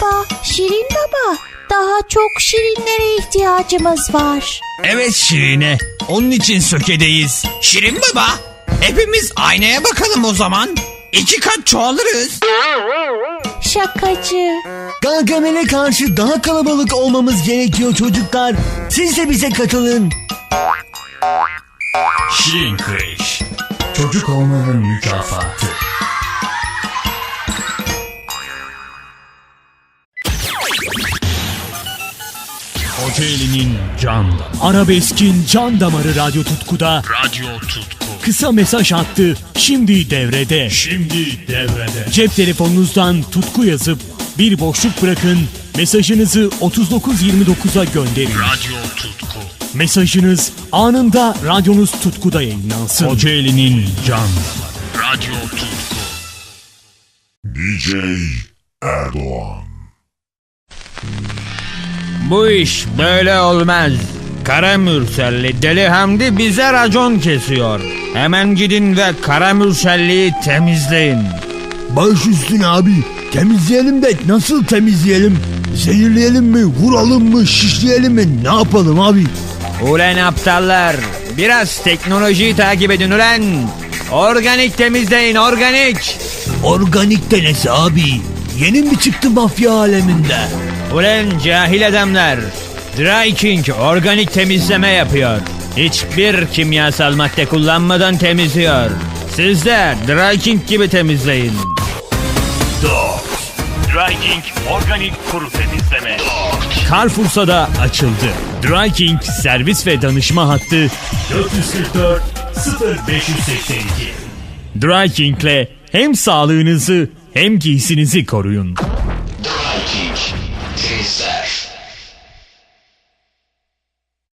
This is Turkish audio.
baba, Şirin baba. Daha çok şirinlere ihtiyacımız var. Evet Şirine. Onun için sökedeyiz. Şirin baba. Hepimiz aynaya bakalım o zaman. İki kat çoğalırız. Şakacı. Gargamel'e karşı daha kalabalık olmamız gerekiyor çocuklar. Siz de bize katılın. Şirin Kreş. Çocuk olmanın mükafatı. Kocaeli'nin can damarı. Arabeskin can damarı radyo tutkuda Radyo Tutku. kısa mesaj hattı şimdi devrede. Şimdi devrede. Cep telefonunuzdan tutku yazıp bir boşluk bırakın mesajınızı 3929'a gönderin. Radyo Tutku. Mesajınız anında radyonuz tutkuda yayınlansın. Kocaeli'nin can damarı. Radyo Tutku. DJ Erdoğan. Bu iş böyle olmaz. Kara Mürselli Deli Hamdi bize racon kesiyor. Hemen gidin ve Kara Mürselli'yi temizleyin. Baş üstüne abi. Temizleyelim de nasıl temizleyelim? Zehirleyelim mi? Vuralım mı? Şişleyelim mi? Ne yapalım abi? Ulen aptallar. Biraz teknolojiyi takip edin ulen. Organik temizleyin organik. Organik denesi abi. Yeni mi çıktı mafya aleminde? Ulen cahil adamlar. Dry King organik temizleme yapıyor. Hiçbir kimyasal madde kullanmadan temizliyor. Siz de Dry King gibi temizleyin. Dry King organik kuru temizleme. Carrefour'sa da açıldı. Dry King servis ve danışma hattı 444 0582. Dry King'le hem sağlığınızı hem giysinizi koruyun. Dry King. Temizler.